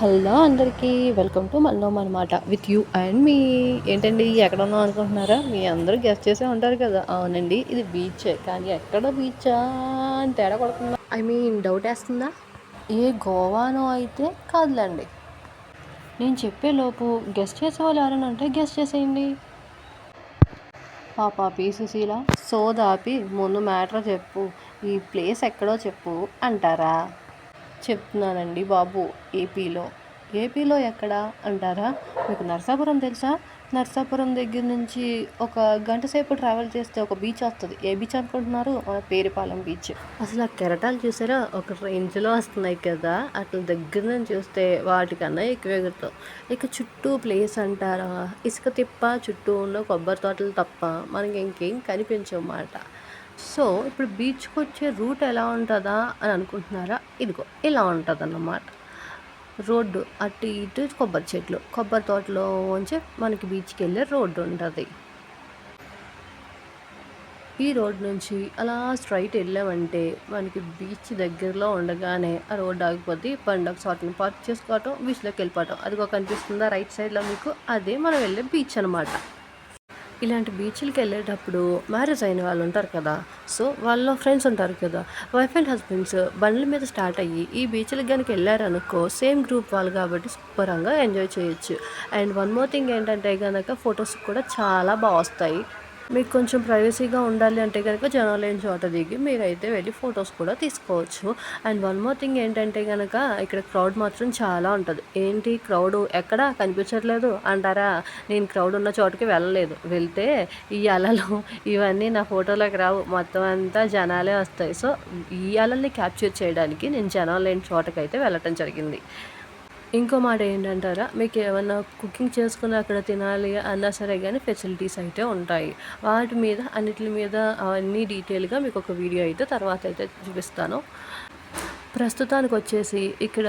Hello అందరికీ welcome to మన్నోమ్ అనమాట with you and మీ. ఏంటండి ఎక్కడ ఉన్నాం అనుకుంటున్నారా? మీ అందరూ గెస్ట్ చేసే ఉంటారు కదా. అవునండి ఇది బీచే కానీ ఎక్కడ బీచా అని తేడా కొడుతుందా? ఐ మీన్ డౌట్ వేస్తుందా? ఏ గోవానో అయితే కాదులేండి. నేను చెప్పే లోపు గెస్ట్ చేసే వాళ్ళు ఎవరైనా అంటే గెస్ట్ చేసేయండి. పాప పీ సుశీల సోదాపి ముందు మ్యాటర్ చెప్పు. ఈ ప్లేస్ ఎక్కడో చెప్పు అంటారా? చెప్తున్నానండి బాబు ఏపీలో. ఏపీలో ఎక్కడ అంటారా? మీకు నర్సాపురం తెలుసా? నర్సాపురం దగ్గర నుంచి ఒక గంట సేపు ట్రావెల్ చేస్తే ఒక బీచ్ వస్తుంది. ఏ బీచ్ అనుకుంటున్నారు? మన పేరుపాలెం బీచ్. అసలు ఆ కెరటాలు చూసారా? ఒక రేంజ్లో వస్తున్నాయి కదా. అట్లా దగ్గర నుంచి చూస్తే వాటికన్నా ఎక్కువ ఎగురుతాం ఇక చుట్టూ ప్లేస్ అంటారా? ఇసుక తిప్ప చుట్టూ ఉన్న కొబ్బరి తోటలు తప్ప మనకి ఇంకేం కనిపించమాట సో ఇప్పుడు బీచ్కి వచ్చే రూట్ ఎలా ఉంటుందా అని అనుకుంటున్నారా? ఇదిగో ఇలా ఉంటుంది అన్నమాట రోడ్డు అటు ఇటు కొబ్బరి చెట్లు. కొబ్బరి తోటలో ఉంచి మనకి బీచ్కి వెళ్ళే రోడ్డు ఉంటుంది ఈ రోడ్ నుంచి అలా స్ట్రైట్ వెళ్ళామంటే మనకి బీచ్ దగ్గరలో ఉండగానే ఆ రోడ్ ఆగిపోతే పండుగ సాట్ని పార్క్ చేసుకోవటం బీచ్లోకి వెళ్ళిపోవటం. అదిగో కనిపిస్తుందా రైట్ సైడ్లో మీకు? అదే మనం వెళ్ళే బీచ్ అనమాట ఇలాంటి బీచ్లకి వెళ్ళేటప్పుడు మ్యారేజ్ అయిన వాళ్ళు ఉంటారు కదా సో వాళ్ళ ఫ్రెండ్స్ ఉంటారు కదా. వైఫ్ అండ్ హస్బెండ్స్ బండ్ల మీద స్టార్ట్ అయ్యి ఈ బీచ్లకి కనుక వెళ్ళారనుకో సేమ్ గ్రూప్ వాళ్ళు కాబట్టి సూపర్గా ఎంజాయ్ చేయొచ్చు. అండ్ వన్ మోర్ థింగ్ ఏంటంటే కనుక ఫొటోస్ కూడా చాలా బాగా వస్తాయి. మీకు కొంచెం ప్రైవసీగా ఉండాలి అంటే కనుక జనాలేని చోట దిగి మీరైతే వెళ్ళి ఫొటోస్ కూడా తీసుకోవచ్చు. అండ్ వన్ మోర్ థింగ్ ఏంటంటే కనుక ఇక్కడ క్రౌడ్ మాత్రం చాలా ఉంటుంది. ఏంటి క్రౌడ్ ఎక్కడ? కనిపించట్లేదు. అంటారా? నేను క్రౌడ్ ఉన్న చోటుకి వెళ్ళలేదు. వెళ్తే ఈ అలలు ఇవన్నీ నా ఫోటోలోకి రావు. మొత్తం అంతా జనాలే వస్తాయి. సో ఈ అలల్ని క్యాప్చర్ చేయడానికి నేను జనాలు లేని చోటకైతే వెళ్ళటం జరిగింది. ఇంకో మాట ఏంటంటారా? మీకు ఏమన్నా కుకింగ్ చేసుకుని అక్కడ తినాలి అన్నా సరే కానీ ఫెసిలిటీస్ అయితే ఉంటాయి. వాటి మీద అన్నిటి మీద అన్నీ డీటెయిల్గా మీకు ఒక వీడియో అయితే తర్వాత అయితే చూపిస్తాను. ప్రస్తుతానికి వచ్చేసి ఇక్కడ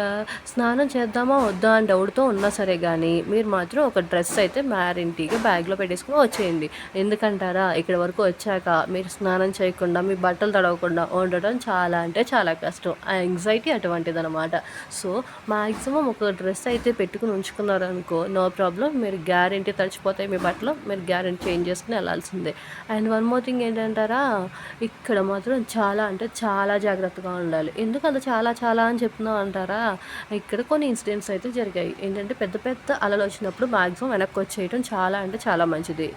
స్నానం చేద్దామా వద్దా అని డౌట్తో ఉన్నా సరే కానీ మీరు మాత్రం ఒక డ్రెస్ అయితే మ్యారింటీగా బ్యాగ్లో పెట్టేసుకుని వచ్చేయండి. ఎందుకంటారా? ఇక్కడ వరకు వచ్చాక మీరు స్నానం చేయకుండా మీ బట్టలు తడవకుండా ఉండటం చాలా అంటే చాలా కష్టం. ఆ యాంగ్జైటీ అటువంటిది అనమాట సో మ్యాక్సిమం ఒక డ్రెస్ అయితే పెట్టుకుని ఉంచుకున్నారనుకో నో ప్రాబ్లం. మీరు గ్యారంటీ తడిచిపోతాయి మీ బట్టలు మీరు గ్యారంటీ చేంజ్ చేసుకుని వెళ్ళాల్సిందే. అండ్ వన్ మోర్ థింగ్ ఏంటంటారా? ఇక్కడ మాత్రం చాలా అంటే చాలా జాగ్రత్తగా ఉండాలి. ఎందుకంత చాలా చాలా అని చెప్తున్నావు అంటారా? ఇక్కడ కొన్ని ఇన్సిడెంట్స్ అయితే జరిగాయి. ఏంటంటే పెద్ద పెద్ద అలలు వచ్చినప్పుడు మ్యాక్సిమం వెనక్కి వచ్చేయటం చాలా అంటే చాలా మంచిది.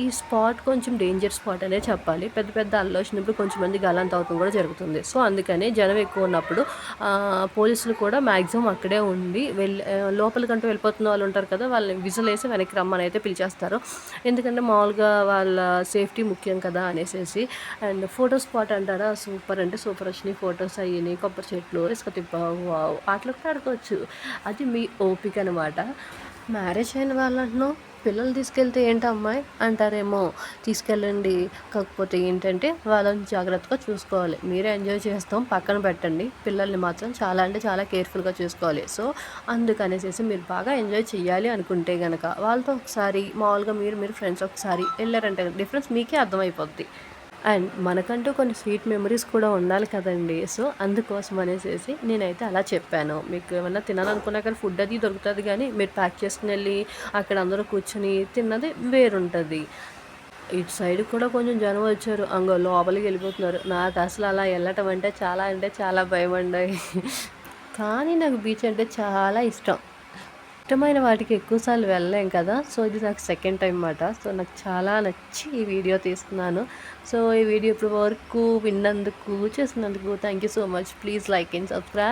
ఈ స్పాట్ కొంచెం డేంజర్ స్పాట్ అనే చెప్పాలి. పెద్ద పెద్ద అలలు వచ్చినప్పుడు కొంచెం మంది గలంత అవుతుంది కూడా జరుగుతుంది. సో అందుకని జనం ఎక్కువ ఉన్నప్పుడు పోలీసులు కూడా మ్యాక్సిమం అక్కడే ఉండి వెళ్ళి లోపలికంటూ వెళ్ళిపోతున్న వాళ్ళు ఉంటారు కదా వాళ్ళని విజిల్ వేసి వెనక్కి రమ్మని అయితే పిలిచేస్తారు. ఎందుకంటే మామూలుగా వాళ్ళ సేఫ్టీ ముఖ్యం కదా అనేసి అండ్ ఫోటో స్పాట్ అంటారా? సూపర్ అంటే సూపర్ వచ్చినాయి ఫొటోస్ అయ్యినాయి కొబ్బరి చెట్టు చెట్లు ఇసుక తిప్ప వావ్. కూడా ఆడుకోవచ్చు. అది మీ ఓపిక అనమాట మ్యారేజ్ అయిన వాళ్ళను పిల్లలు తీసుకెళ్తే ఏంటి అమ్మాయి? అంటారేమో తీసుకెళ్ళండి. కాకపోతే ఏంటంటే వాళ్ళని జాగ్రత్తగా చూసుకోవాలి. మీరే ఎంజాయ్ చేస్తాం పక్కన పెట్టండి. పిల్లల్ని మాత్రం చాలా అంటే చాలా కేర్ఫుల్గా చూసుకోవాలి. సో అందుకనేసి మీరు బాగా ఎంజాయ్ చేయాలి అనుకుంటే కనుక వాళ్ళతో ఒకసారి మామూలుగా మీరు మీరు ఫ్రెండ్స్ ఒకసారి వెళ్ళారంటే డిఫరెన్స్ మీకే అర్థమైపోద్ది. అండ్ మనకంటూ కొన్ని స్వీట్ మెమరీస్ కూడా ఉండాలి కదండి. సో అందుకోసం అనేసి నేనైతే అలా చెప్పాను. మీకు ఏమన్నా తినాలనుకున్నా కానీ ఫుడ్ అది దొరుకుతుంది కానీ మీరు ప్యాక్ చేసుకుని వెళ్ళి అక్కడ అందరూ కూర్చొని తిన్నది వేరుంటుంది. ఇటు సైడ్ కూడా కొంచెం జనం వచ్చారు. అంగో లోపలికి వెళ్ళిపోతున్నారు. నాకు అసలు అలా వెళ్ళటం అంటే చాలా అంటే చాలా భయం అండి కానీ నాకు బీచ్ అంటే చాలా ఇష్టం. ఇష్టమైన వాటికి ఎక్కువసార్లు వెళ్ళలేం కదా. సో ఇది నాకు సెకండ్ టైం అన్నమాట. సో నాకు చాలా నచ్చి ఈ వీడియో తీస్తున్నాను. సో ఈ వీడియో ఇప్పుడు వరకు విన్నందుకు చేసినందుకు thank you so much please like and subscribe